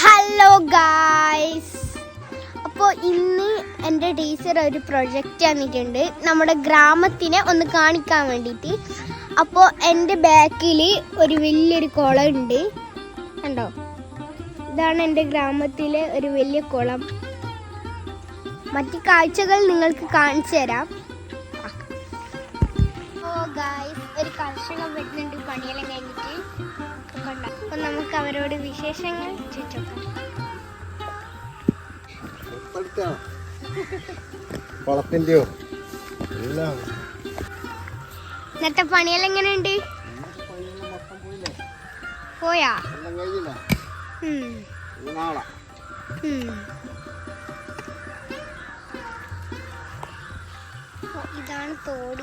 Hello guys അപ്പോൾ ഇന്ന് എന്റെ ടീച്ചർ ഒരു പ്രൊജക്റ്റ് തന്നിട്ടുണ്ട്. നമ്മുടെ ഗ്രാമത്തിനെ ഒന്ന് കാണിക്കാൻ വേണ്ടിയിട്ട്. അപ്പോൾ എന്റെ ബാക്കിൽ ഒരു വലിയൊരു കുളം ഉണ്ട്. കണ്ടോ? ഇതാണ് എന്റെ ഗ്രാമത്തിലെ ഒരു വലിയ കുളം. മറ്റു കാഴ്ചകൾ നിങ്ങൾക്ക് കാണിച്ചു തരാം. ഓ ഒരു കർഷകൻ വരുന്നുണ്ട്. പണിയെല്ലാം കഴിഞ്ഞിട്ട് കണ്ടോ അപ്പൊ നമുക്ക് അവരോട് വിശേഷങ്ങൾ ചോദിച്ചോക്കാം. വളത്തിന്റെയോ എല്ലാം. ഇന്നത്തെ പണിയെല്ലാം എങ്ങനെയുണ്ട്? പോയാ? ഇതാണ് തോട്.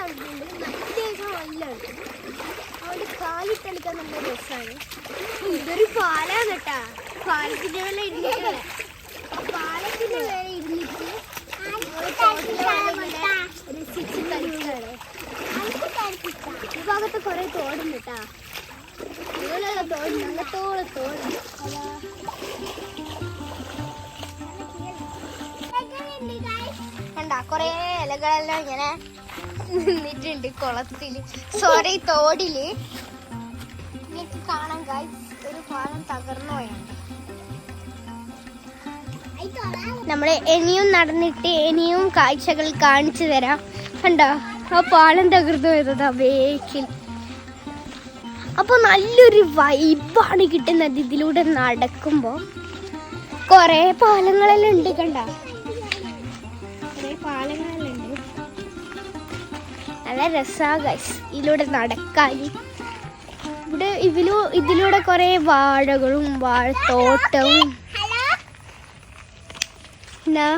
അവസരല്ലേ കുളത്തിലുള്ള നല്ല തണുപ്പുണ്ട് അവിടെ കാലിട്ട് കളിക്കാൻ നല്ല രസമാണ് ഇതൊരു പാലാണ് കേട്ടാ പാലത്തിന്റെ വില ഇരുന്നിട്ട് പാലത്തിന്റെ വില ഇരുന്നിട്ട് രസിച്ച് കളിക്കാണ് ഈ ഭാഗത്ത് കുറെ തോടുണ്ട് കേട്ടാ ഇതുപോലുള്ള തോടുണ്ട് അങ്ങത്തോളം തോട് കണ്ട കൊറേ ഇലകളെല്ലാം ഇങ്ങനെ നിന്നിട്ടുണ്ട് കുളത്തിൽ. സോറി തോടിൽ. എനിക്ക് കാണാൻ കായ് ഒരു പാലം തകർന്നു പോയാണ് നമ്മൾ ഇനിയും നടന്നിട്ട് ഇനിയും കാഴ്ചകൾ കാണിച്ചു തരാം. കണ്ടോ? ആ പാലം തകർന്നു പോയത് ബേക്കിൽ അപ്പൊ നല്ലൊരു വൈബാണ് കിട്ടുന്നത് ഇതിലൂടെ നടക്കുമ്പോ. കൊറേ പാലങ്ങളെല്ലാം ഉണ്ട് കണ്ട? നല്ല രസമാണ് ഗൈസ് ഇതിലൂടെ നടക്കാൻ ഇവിടെ ഇതിലൂ ഇതിലൂടെ കുറേ വാഴകളും വാഴത്തോട്ടവും. എന്നാ?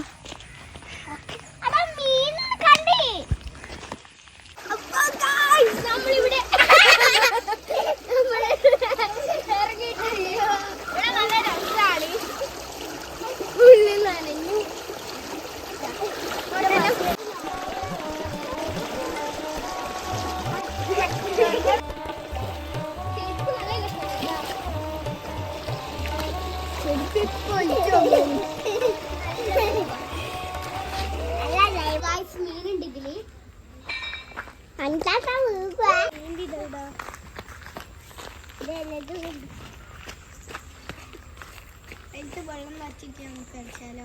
എടുത്ത് വെള്ളം വച്ചിട്ട് നമുക്ക് കളിച്ചാലോ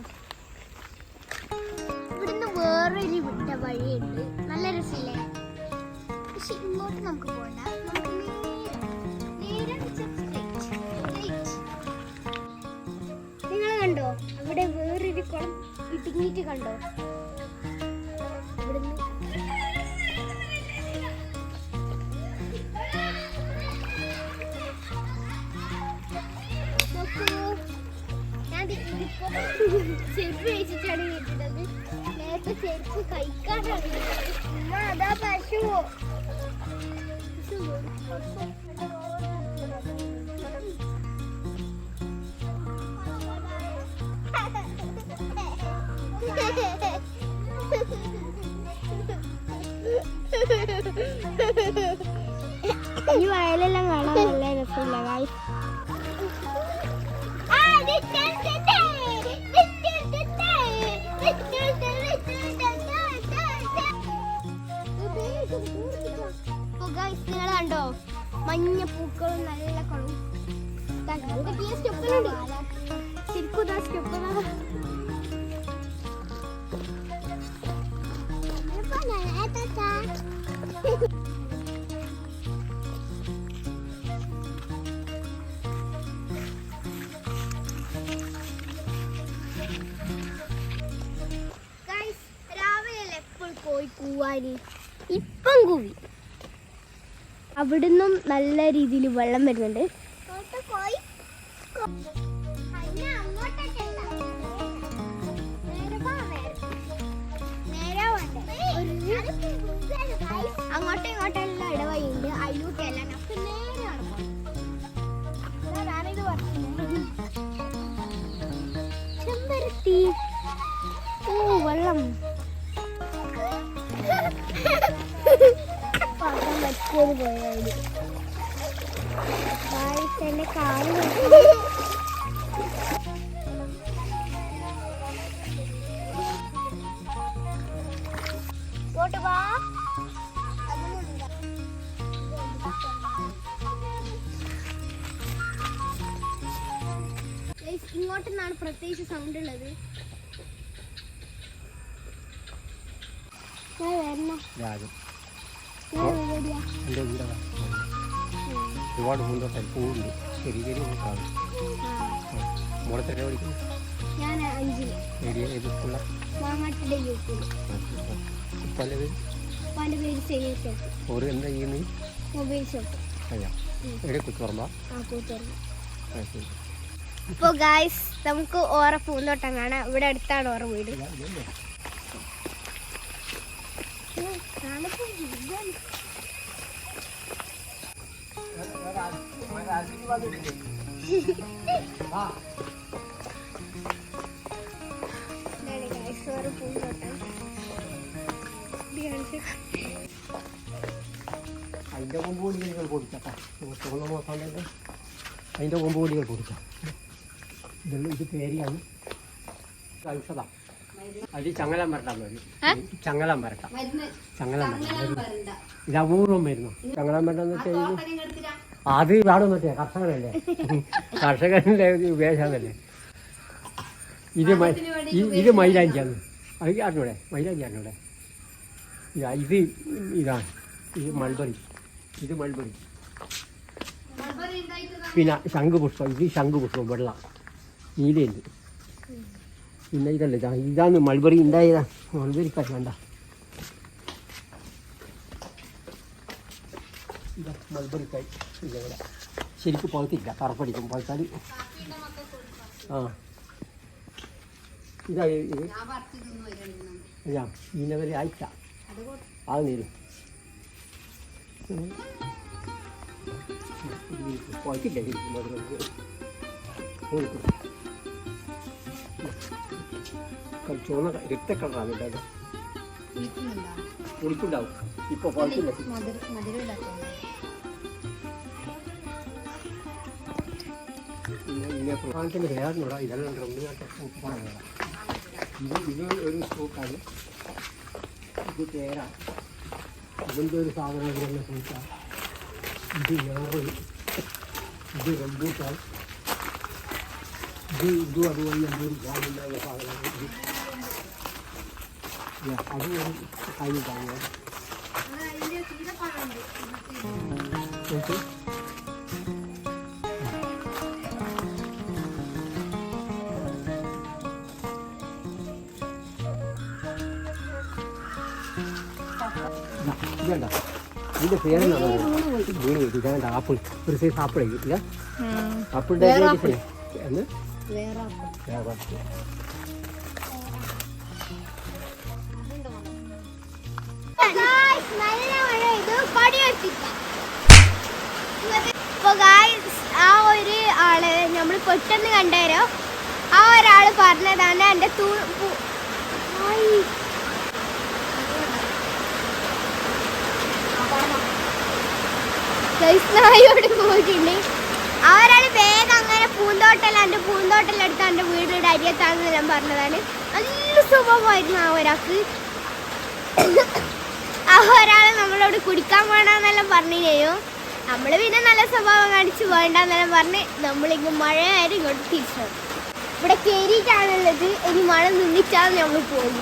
ഇവിടുന്ന് വേറൊരു വിട്ട വഴിയുണ്ട്. നല്ല രസമില്ലേ? പക്ഷെ ഇങ്ങോട്ട് നമുക്ക് പോകണ്ട നിങ്ങൾ കണ്ടോ? അവിടെ വേറൊരു കുളം ഇടുങ്ങിയിട്ട് കണ്ടോ? ഇവിടുന്ന് ചെരുപ്പ് വെച്ചിട്ടാണ് കേട്ടത് നേരത്തെ ചെരുപ്പ് കഴിക്കാനാണ് ഉമ്മ അതാ പശു. ഈ വയലെല്ലാം കാണാൻ പോയി ഇപ്പം കൂവി. അവിടുന്നും നല്ല രീതിയിൽ വെള്ളം വരുന്നുണ്ട്. പോയി. അങ്ങോട്ടും ഇങ്ങോട്ടും എല്ലാം ഇടവഴിയുണ്ട് അതിലൂട്ടെല്ലാം നമുക്ക് നേരെ നടക്കാം. ഞാനിത്. ചെമ്പരത്തി. ഓ വെള്ളം. പാത്രം പറ്റിയത് പോയത് എന്റെ കാൽ പോട്ട് വാ. നിന്നാണ് പ്രത്യേകിച്ച് സൗണ്ട് ഉള്ളത്. ഒരുപാട് പൂന്തോട്ടം പൂവുണ്ട് ചെറിയ ചെറിയ പഠിക്കുന്നു? ഞാൻ ഏരിയ ഏത് പല പേര്? പല പേര് സെയിൽ ഷോപ്പ് ഓറ് എന്താ ചെയ്യുന്നത്? Mobile shop. എവിടെ? കുത്തുറമ്പ ആ കൂത്തുറന്ന് ആ ശരി. അപ്പോൾ ഗായ്സ് നമുക്ക് ഓറ പൂന്തോട്ടം കാണാം ഇവിടെ അടുത്താണ് ഓറ വീട്. അതിന്റെ കൊമ്പ് ഓറ പൊടിക്കാം. അതിന്റെ അതിന്റെ കൊമ്പുപൊടികൾ പൊടിക്കാം ഇതെല്ലാം ഇത് പേരിയാണ്. ഔഷധ. അത് ചങ്ങലം വരട്ടാൻ ചങ്ങലം വരട്ടാം. ചങ്ങലം വരട്ട. ഇത് അപൂർവം വരുന്നു ചങ്ങലം വരട്ടെന്ന് വെച്ചാൽ അത് ഇതാണ് മറ്റേ കർഷകനല്ലേ കർഷകന്റെ ഉപേക്ഷമല്ലേ ഇത് ഇത് മൈലാഞ്ചിയാണ്. അത് അറിഞ്ഞൂടെ മൈലാഞ്ചി അറിഞ്ഞൂടെ ഇതാ ഇത് ഇതാണ്. ഇത് മൾബറി. ഇത് മൾബറി. പിന്നെ ശംഖുപുഷ്പം. ഇത് ശംഖുപുഷ്പം വെള്ളം. നീലയുണ്ട് പിന്നെ ഇതല്ല? ഇതാ ഇതാണ് മൾബറി ഉണ്ടായതാ. മൾബറി കണ്ട ഇതാ മൾബറി കായ് ഇതവിടെ ശരിക്കും പുറത്തില്ല കറുപ്പടിക്കും. പുറത്താൽ ആ. ഇതാ ഇത് ലെവലിൽ ആയിട്ട. അത് നീരും. പുറത്തില്ല ശരിക്കും ചുവന്ന രക്തക്കളറാണ് ഉണ്ടാകുക പുളിപ്പുണ്ടാവും. ഇപ്പോൾ പഴുത്തില്ല പിന്നെ പ്രധാനത്തിന്റെ വേറൊന്നുകൂടാ ഇതെല്ലാം റമ്മിയായിട്ട് ഉപ്പാണ് ഇത് ഇത് ഒരു സൂപ്പാണ് ഇത് പേര ഇതിന്റെ ഒരു സാധനം ഫ്രൂട്ടാണ് ഇത് ഞാറ് ഇത് റംബൂട്ടാൻ. ഇത് ഇതും അതുപോലെ സാധനമാണ് ഇത് യാ, അത് ഒരു കൈ കാണുക ഓക്കെ ഇതണ്ട ഇതിന്റെ പേരെന്താണ് വീണ് പോയി ഇതാണ്ട് ആപ്പിൾ ഒരു സൈസ് ആപ്പിൾ ഇല്ല ആപ്പിളിന്റെ എന്ന് വേറെ നല്ല മഴ. പടി guys, ആ ഒരു ആൾ നമ്മൾ പെട്ടെന്ന് കണ്ടേരോ. ആ ഒരാൾ പറഞ്ഞതാണ് എന്റെ തൂ നായോട് പോയിട്ടുണ്ട്. ആ വേഗം അങ്ങനെ പൂന്തോട്ടല്ല പൂന്തോട്ടം എടുത്ത് എന്റെ വീടിന്റെ അരിയത്താന്നെല്ലാം പറഞ്ഞതാണ്. നല്ല സ്വഭാവമായിരുന്നു ആ ഒരാൾക്ക്. ആ ഒരാളെ നമ്മളോട് കുടിക്കാൻ വേണമെന്നെല്ലാം പറഞ്ഞില്ലയോ? നമ്മൾ പിന്നെ നല്ല സ്വഭാവം കാണിച്ച് വേണ്ടെന്നെല്ലാം പറഞ്ഞ് നമ്മളിങ്ങ് മഴയായാലും ഇങ്ങോട്ട് തിരിച്ചു. ഇവിടെ കയറിയിട്ടാണുള്ളത് ഇനി മഴ നിന്നിച്ചാൽ നമ്മൾ പോകും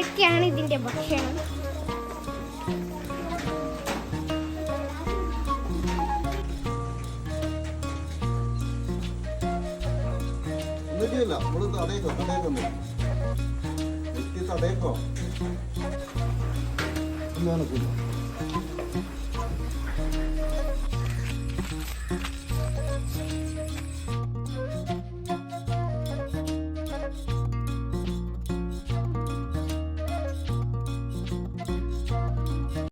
ഇതൊക്കെയാണ് ഇതിന്റെ ഭക്ഷണം. തടയക്കോ ഒന്നും നടക്കില്ല